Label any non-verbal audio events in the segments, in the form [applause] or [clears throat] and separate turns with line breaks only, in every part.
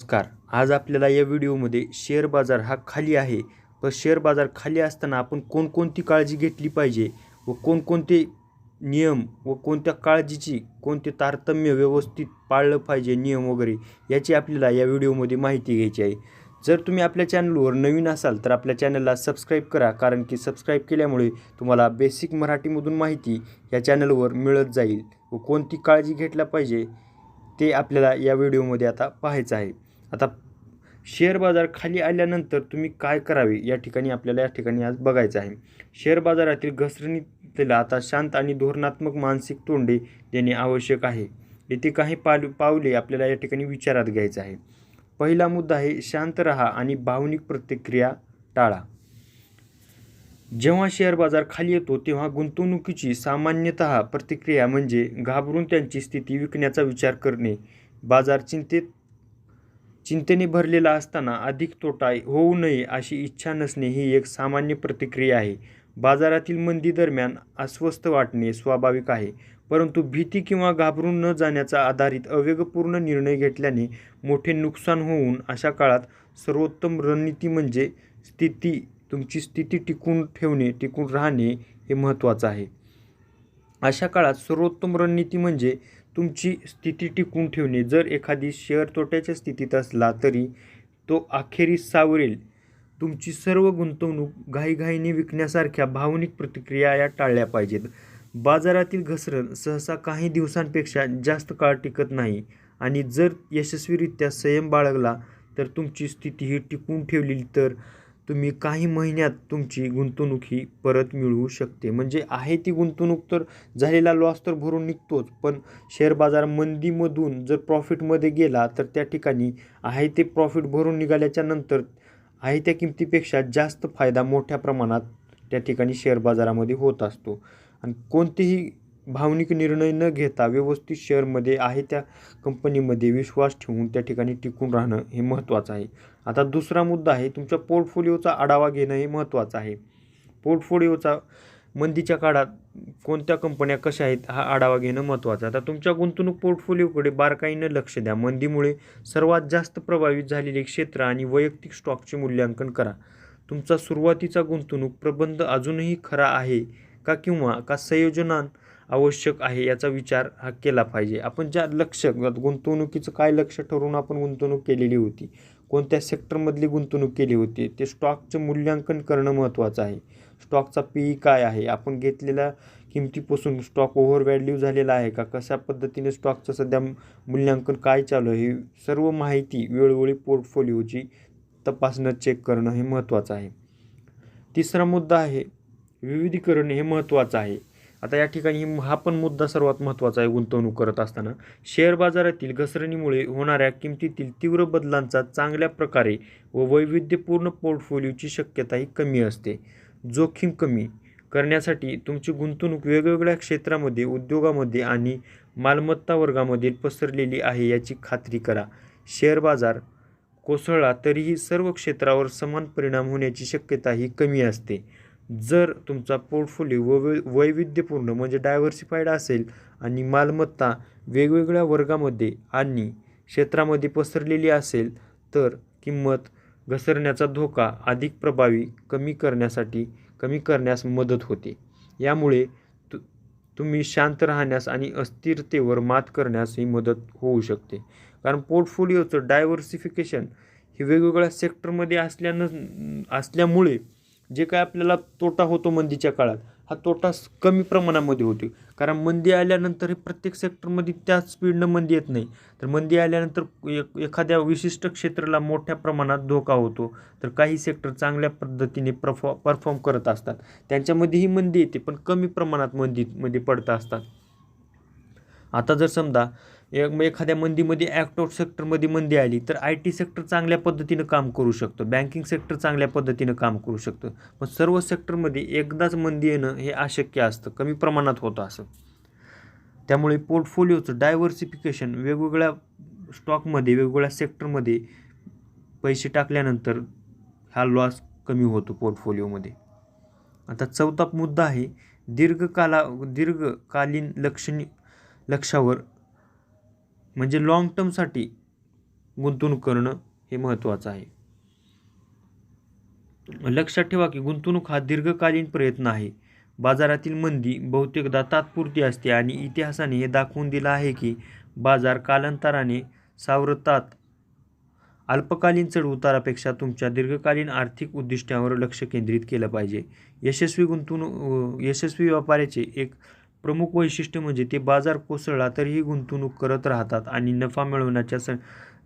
नमस्कार. आज आपल्याला या व्हिडिओमध्ये शेअर बाजार हा खाली आहे. व शेअर बाजार खाली असताना आपण कोणकोणती काळजी घेतली पाहिजे व कोणकोणते नियम व कोणत्या काळजीची कोणते तारतम्य व्यवस्थित पाळलं पाहिजे नियम वगैरे याची आपल्याला या व्हिडिओमध्ये माहिती घ्यायची आहे. जर तुम्ही आपल्या चॅनलवर नवीन असाल तर आपल्या चॅनलला सबस्क्राईब करा कारण की सबस्क्राईब केल्यामुळे तुम्हाला बेसिक मराठीमधून माहिती या चॅनलवर मिळत जाईल व कोणती काळजी घेतल्या पाहिजे ते आपल्याला या व्हिडिओमध्ये आता पाहायचं आहे. आता शेअर बाजार खाली आल्यानंतर तुम्ही काय करावे? या ठिकाणी आपल्याला या ठिकाणी आज बघायचं आहे. शेअर बाजारातील घसरणीला आता शांत आणि धोरणात्मक मानसिक तोंडे देणे आवश्यक आहे. येथे काही पाल पावले आपल्याला या ठिकाणी विचारात घ्यायचं आहे. पहिला मुद्दा आहे शांत रहा आणि भावनिक प्रतिक्रिया टाळा. जेव्हा शेअर बाजार खाली येतो तेव्हा गुंतवणुकीची सामान्यतः प्रतिक्रिया म्हणजे घाबरून त्यांची स्थिती विकण्याचा विचार करणे बाजार चिंतेत चिंतेने भरलेला असताना अधिक तोटा होऊ नये अशी इच्छा नसणे ही एक सामान्य प्रतिक्रिया आहे. बाजारातील मंदी दरम्यान अस्वस्थ वाटणे स्वाभाविक आहे परंतु भीती किंवा घाबरून न जाण्याचा आधारित अवेगपूर्ण निर्णय घेतल्याने मोठे नुकसान होऊन अशा काळात सर्वोत्तम रणनीती म्हणजे स्थिती तुमची स्थिती टिकून ठेवणे टिकून राहणे हे महत्त्वाचं आहे. अशा काळात सर्वोत्तम रणनीती म्हणजे तुमची स्थिती टिकून ठेवणे. जर एखादी शेअर तोट्याच्या स्थितीत असला तरी तो अखेरीस सावरेल. तुमची सर्व गुंतवणूक घाईघाईने विकण्यासारख्या भावनिक प्रतिक्रिया या टाळल्या पाहिजेत. बाजारातील घसरण सहसा काही दिवसांपेक्षा जास्त काळ टिकत नाही आणि जर यशस्वीरित्या संयम बाळगला तर तुमची स्थिती ही टिकून ठेवली तर तुम्ही काही महिन्यात तुमची गुंतवणूक ही परत मिळवू शकते. म्हणजे आहे ती गुंतवणूक तर झालेला लॉस तर भरून निघतोच पण शेअर बाजार मंदीमधून जर प्रॉफिटमध्ये गेला तर त्या ठिकाणी आहे ते प्रॉफिट भरून निघाल्याच्या नंतर आहे त्या किमतीपेक्षा जास्त फायदा मोठ्या प्रमाणात त्या ठिकाणी शेअर बाजारामध्ये होत असतो. आणि कोणतेही भावनिक निर्णय न घेता व्यवस्थित शेअरमध्ये आहे त्या कंपनीमध्ये विश्वास ठेवून त्या ठिकाणी टिकून राहणं हे महत्त्वाचं आहे. आता दुसरा मुद्दा आहे तुमच्या पोर्टफोलिओचा आढावा घेणं हे महत्त्वाचं आहे. पोर्टफोलिओचा मंदीच्या काळात कोणत्या कंपन्या कशा आहेत हा आढावा घेणं महत्त्वाचं आहे. आता तुमच्या गुंतवणूक पोर्टफोलिओकडे बारकाईनं लक्ष द्या. मंदीमुळे सर्वात जास्त प्रभावित झालेले क्षेत्र आणि वैयक्तिक स्टॉकचे मूल्यांकन करा. तुमचा सुरुवातीचा गुंतवणूक प्रबंध अजूनही खरा आहे का किंवा का संयोजनान आवश्यक आहे याचा विचार हा केला पाहिजे. आपण ज्या लक्ष गुंतवणुकीचं काय लक्ष ठरवून आपण गुंतवणूक केलेली होती कोणत्या सेक्टरमधली गुंतवणूक केली होती? ते स्टॉकचं मूल्यांकन करणं महत्त्वाचं आहे. स्टॉकचा पी ई काय आहे? आपण घेतलेल्या किमतीपासून स्टॉक ओव्हर व्हॅल्यू झालेला आहे का? कशा पद्धतीने स्टॉकचं सध्या मूल्यांकन काय चालू आहे? सर्व माहिती वेळोवेळी पोर्टफोलिओची तपासणं चेक करणं हे महत्त्वाचं आहे. तिसरा मुद्दा आहे विविधीकरण हे महत्त्वाचं आहे. आता या ठिकाणी हा पण मुद्दा सर्वात महत्त्वाचा आहे गुंतवणूक करत असताना. शेअर बाजारातील घसरणीमुळे होणाऱ्या किमतीतील तीव्र बदलांचा चांगल्या प्रकारे व वैविध्यपूर्ण पोर्टफोलिओची शक्यताही कमी असते. जोखीम कमी करण्यासाठी तुमची गुंतवणूक वेगवेगळ्या क्षेत्रामध्ये उद्योगामध्ये आणि मालमत्ता वर्गामध्ये पसरलेली आहे याची खात्री करा. शेअर बाजार कोसळला तरीही सर्व क्षेत्रावर समान परिणाम होण्याची शक्यता ही कमी असते. जर तुमचा पोर्टफोलिओ व वैविध्यपूर्ण म्हणजे डायव्हर्सिफाईड असेल आणि मालमत्ता वेगवेगळ्या वर्गामध्ये आणि क्षेत्रामध्ये पसरलेली असेल तर किंमत घसरण्याचा धोका अधिक प्रभावी कमी करण्यासाठी कमी करण्यास मदत होते. यामुळे तु तुम्ही शांत राहण्यास आणि अस्थिरतेवर मात करण्यासही मदत होऊ शकते. कारण पोर्टफोलिओचं डायव्हर्सिफिकेशन हे वेगवेगळ्या सेक्टरमध्ये असल्यानं असल्यामुळे जे काय आपल्याला तोटा होतो मंदीच्या काळात हा तोटा कमी प्रमाणामध्ये होतो कारण मंदी आल्यानंतर हे प्रत्येक सेक्टरमध्ये त्याच स्पीडनं मंदी येत नाही. तर मंदी आल्यानंतर एक एखाद्या विशिष्ट क्षेत्राला मोठ्या प्रमाणात धोका होतो. तर काही सेक्टर चांगल्या पद्धतीने परफॉ परफॉर्म करत असतात. त्यांच्यामध्येही मंदी येते पण कमी प्रमाणात मंदीमध्ये पडत असतात. आता जर समजा एक मग एखाद्या मंदीमध्ये ॲक्ट सेक्टरमध्ये मंदी आली तर आय टी सेक्टर चांगल्या पद्धतीनं काम करू शकतो बँकिंग सेक्टर चांगल्या पद्धतीनं काम करू शकतं. पण सर्व सेक्टरमध्ये एकदाच मंदी येणं हे अशक्य असतं कमी प्रमाणात होतं असं. त्यामुळे पोर्टफोलिओचं डायव्हर्सिफिकेशन वेगवेगळ्या स्टॉकमध्ये वेगवेगळ्या सेक्टरमध्ये पैसे टाकल्यानंतर हा लॉस कमी होतो पोर्टफोलिओमध्ये. आता चौथा मुद्दा आहे दीर्घकाला दीर्घकालीन लक्षणी लक्षावर म्हणजे लाँग टर्मसाठी गुंतवणूक करणं हे महत्त्वाचं आहे. लक्षात ठेवा की गुंतवणूक हा दीर्घकालीन प्रयत्न आहे. बाजारातील मंदी बहुतेकदा तात्पुरती असते आणि इतिहासाने हे दाखवून दिलं आहे की बाजार कालांतराने सावरतात. अल्पकालीन चढ उतारापेक्षा तुमच्या दीर्घकालीन आर्थिक उद्दिष्टांवर लक्ष केंद्रित केलं पाहिजे. यशस्वी गुंतवणूक यशस्वी व्यापाऱ्याचे एक प्रमुख वैशिष्ट्य म्हणजे ते बाजार कोसळला तरीही गुंतवणूक करत राहतात आणि नफा मिळवण्याच्या स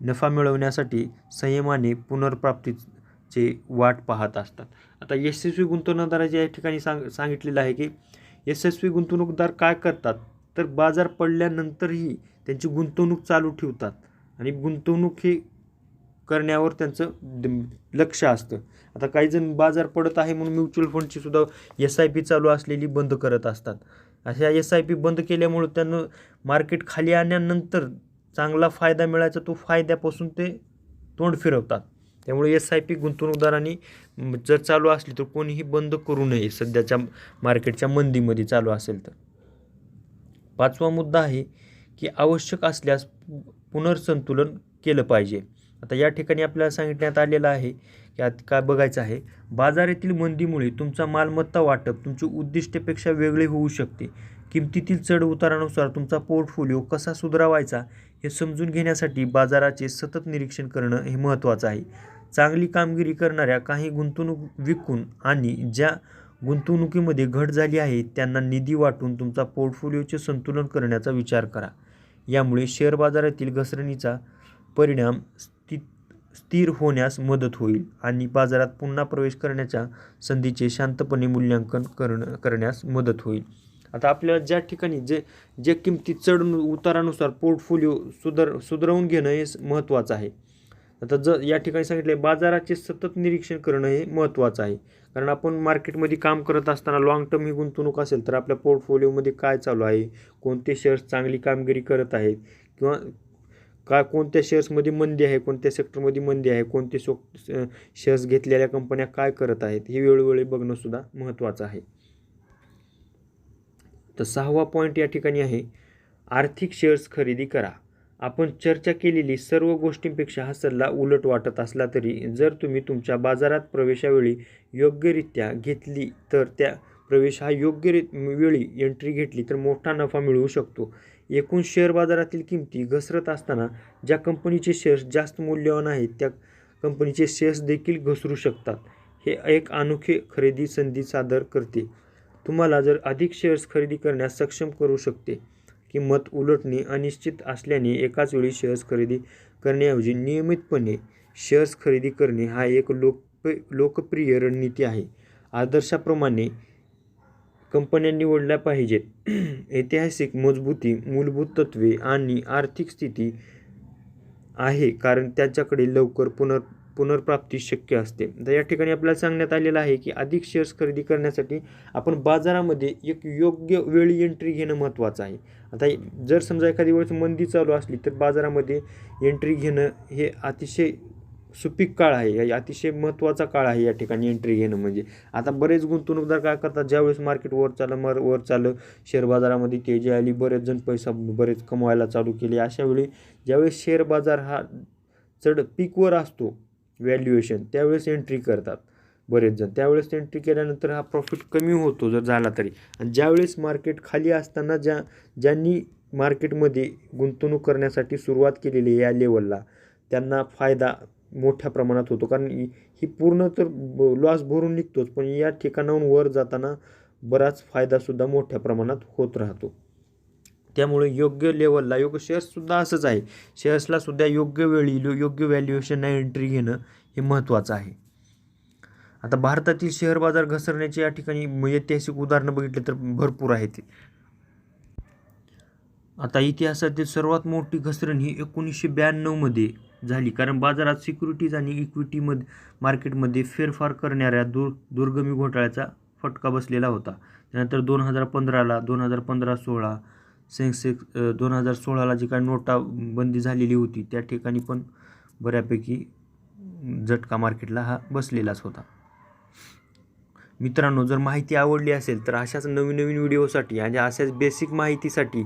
नफा मिळवण्यासाठी संयमाने पुनर्प्राप्तीचे वाट पाहत असतात. आता यशस्वी गुंतवणूकदाराच्या या ठिकाणी सांग सांगितलेलं आहे की यशस्वी गुंतवणूकदार काय करतात? तर बाजार पडल्यानंतरही त्यांची गुंतवणूक चालू ठेवतात आणि गुंतवणूक ही करण्यावर त्यांचं द- लक्ष असतं. आता काही जण बाजार पडत आहे म्हणून म्युच्युअल फंडची सुद्धा एस आय पी चालू असलेली बंद करत असतात. अशा एस आय पी बंद केल्यामुळं त्यांना मार्केट खाली आणल्यानंतर चांगला फायदा मिळायचा तो फायद्यापासून ते तोंड फिरवतात. त्यामुळे एस आय पी गुंतवणूकदारांनी जर चालू असली तर कोणीही बंद करू नये सध्याच्या मार्केटच्या मंदीमध्ये चालू असेल तर. पाचवा मुद्दा आहे की आवश्यक असल्यास पुनर्संतुलन केलं पाहिजे. आता या ठिकाणी आपल्याला सांगितण्यात आलेलं आहे की आता काय बघायचं आहे बाजारातील मंदीमुळे तुमचा मालमत्ता वाटप तुमची उद्दिष्टेपेक्षा वेगळे होऊ शकते. किमतीतील चढ उतारानुसार तुमचा पोर्टफोलिओ कसा सुधारावायचा हे समजून घेण्यासाठी बाजाराचे सतत निरीक्षण करणं हे महत्त्वाचं आहे. चांगली कामगिरी करणाऱ्या काही गुंतवणूक विकून आणि ज्या गुंतवणुकीमध्ये घट झाली आहे त्यांना निधी वाटून तुमचा पोर्टफोलिओचे संतुलन करण्याचा विचार करा. यामुळे शेअर बाजारातील घसरणीचा परिणाम स्थिर होण्यास मदत होईल आणि बाजारात पुन्हा प्रवेश करण्याच्या संधीचे शांतपणे मूल्यांकन करणं करण्यास मदत होईल. आता आपल्याला ज्या ठिकाणी जे जे किमती चढ उतारानुसार पोर्टफोलिओ सुधर सुधारवून घेणं हे महत्त्वाचं आहे. आता ज या ठिकाणी सांगितले बाजाराचे सतत निरीक्षण करणं हे महत्त्वाचं आहे. कारण आपण मार्केटमध्ये काम करत असताना लाँग टर्म ही गुंतवणूक असेल तर आपल्या पोर्टफोलिओमध्ये काय चालू आहे? कोणते शेअर्स चांगली कामगिरी करत आहेत? किंवा काय कोणत्या शेअर्समध्ये मंदी आहे कोणत्या सेक्टरमध्ये मंदी आहे कोणते सो शेअर्स घेतलेल्या कंपन्या काय करत आहेत हे वेळोवेळी बघणंसुद्धा महत्त्वाचं आहे. तर सहावा पॉईंट या ठिकाणी आहे आर्थिक शेअर्स खरेदी करा. आपण चर्चा केलेली सर्व गोष्टींपेक्षा हा सल्ला उलट वाटत असला तरी जर तुम्ही तुमच्या बाजारात प्रवेशावेळी योग्यरित्या घेतली तर त्या प्रवेश हा योग्य वेळी एंट्री घेतली तर मोठा नफा मिळवू शकतो. एकूण शेअर बाजारातील किमती घसरत असताना ज्या कंपनीचे शेअर्स जास्त मूल्यवान आहेत त्या कंपनीचे शेअर्स देखील घसरू शकतात. हे एक अनोखे खरेदी संधी सादर करते. तुम्हाला जर अधिक शेअर्स खरेदी करण्यास सक्षम करू शकते किंमत उलटणे अनिश्चित असल्याने एकाच वेळी शेअर्स खरेदी करण्याऐवजी नियमितपणे शेअर्स खरेदी करणे हा एक लोक लोकप्रिय रणनीती आहे. आदर्शाप्रमाणे कंपन्या निवडल्या पाहिजेत. [clears throat] ऐतिहासिक मजबूती मूलभूत तत्त्वे आणि आर्थिक स्थिती आहे कारण त्याच्याकडे लवकर पुनर पुनर्प्राप्ती शक्य असते. तर या ठिकाणी आपल्याला सांगण्यात आलेलं आहे की अधिक शेअर्स खरेदी करण्यासाठी आपण बाजारामध्ये एक योग्य वेळी एंट्री घेणं महत्त्वाचं आहे. आता जर समजा एखादी वेळेस मंदी चालू असली तर बाजारामध्ये एंट्री घेणं हे अतिशय सुपीक काळ आहे. अतिशय महत्त्वाचा काळ आहे या ठिकाणी एंट्री घेणं. म्हणजे आता बरेच गुंतवणूकदार काय करतात? ज्यावेळेस मार्केट वर चाललं मर वर चाललं शेअर बाजारामध्ये तेजी आली बरेच जण पैसा बरेच कमवायला चालू केले अशावेळी ज्यावेळेस शेअर बाजार हा चढ पीकवर असतो व्हॅल्युएशन त्यावेळेस एंट्री करतात बरेच जण. त्यावेळेस एंट्री केल्यानंतर हा प्रॉफिट कमी होतो जर झाला तरी. आणि ज्यावेळेस मार्केट खाली असताना ज्या ज्यांनी मार्केटमध्ये गुंतवणूक करण्यासाठी सुरुवात केलेली आहे या लेवलला त्यांना फायदा मोठ्या प्रमाणात होतो. कारण ही पूर्ण तर लॉस भरून निघतोच. पण या ठिकाणाहून वर जाताना बराच फायदासुद्धा मोठ्या प्रमाणात होत राहतो. त्यामुळे योग्य लेवलला योग्य शेअर्ससुद्धा असंच आहे. शेअर्सलासुद्धा योग्य वेळी योग्य व्हॅल्युएशनला एंट्री घेणं हे महत्त्वाचं आहे. आता भारतातील शेअर बाजार घसरण्याचे या ठिकाणी ऐतिहासिक उदाहरणं बघितले तर भरपूर आहेत. आता इतिहासातील सर्वात मोठी घसरण ही एकोणीसशे ब्याण्णवमध्ये झाली. कारण बाजारात सिक्युरिटीज आणि इक्विटीमध्ये मार्केटमध्ये फेरफार करणाऱ्या दूर दुर्गमी घोटाळ्याचा फटका बसलेला होता. त्यानंतर दोन हजार पंधराला दोन हजार पंधरा सोळा सेन्सेक्स दोन हजार सोळाला जी काही नोटा बंदी झालेली होती त्या ठिकाणी पण बऱ्यापैकी झटका मार्केटला हा बसलेलाच होता. मित्रांनो जर माहिती आवडली असेल तर अशाच नवीन नवीन व्हिडिओसाठी आणि अशाच बेसिक माहितीसाठी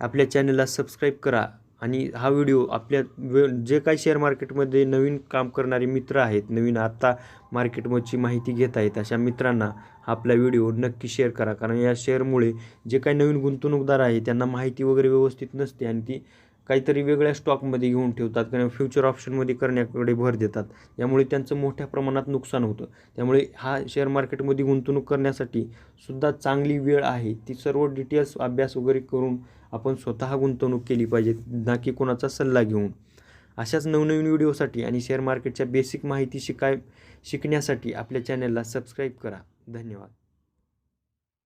आपल्या चॅनलला सबस्क्राईब करा. आणि हा व्हिडिओ आपल्या वे जे काही शेअर मार्केटमध्ये नवीन काम करणारे मित्र आहेत नवीन आत्ता मार्केटमधची माहिती घेत आहेत अशा मित्रांना आपला व्हिडिओ नक्की शेअर करा. कारण या शेअरमुळे जे काही नवीन गुंतवणूकदार आहे त्यांना माहिती वगैरे व्यवस्थित नसते आणि ती काहीतरी वेगळ्या स्टॉकमध्ये घेऊन ठेवतात किंवा फ्युचर ऑप्शनमध्ये करण्याकडे भर देतात. यामुळे त्यांचं मोठ्या प्रमाणात नुकसान होतं. त्यामुळे हा शेअर मार्केटमध्ये गुंतवणूक करण्यासाठी सुद्धा चांगली वेळ आहे. ती सर्व डिटेल्स अभ्यास वगैरे करून आपण स्वतः गुंतवणूक केली पाहिजे ना की कोणाचा सल्ला घेऊन. अशाच नवनवीन व्हिडिओसाठी आणि शेअर मार्केटच्या बेसिक माहिती शिकाय शिकण्यासाठी आपल्या चॅनलला सबस्क्राईब करा. धन्यवाद.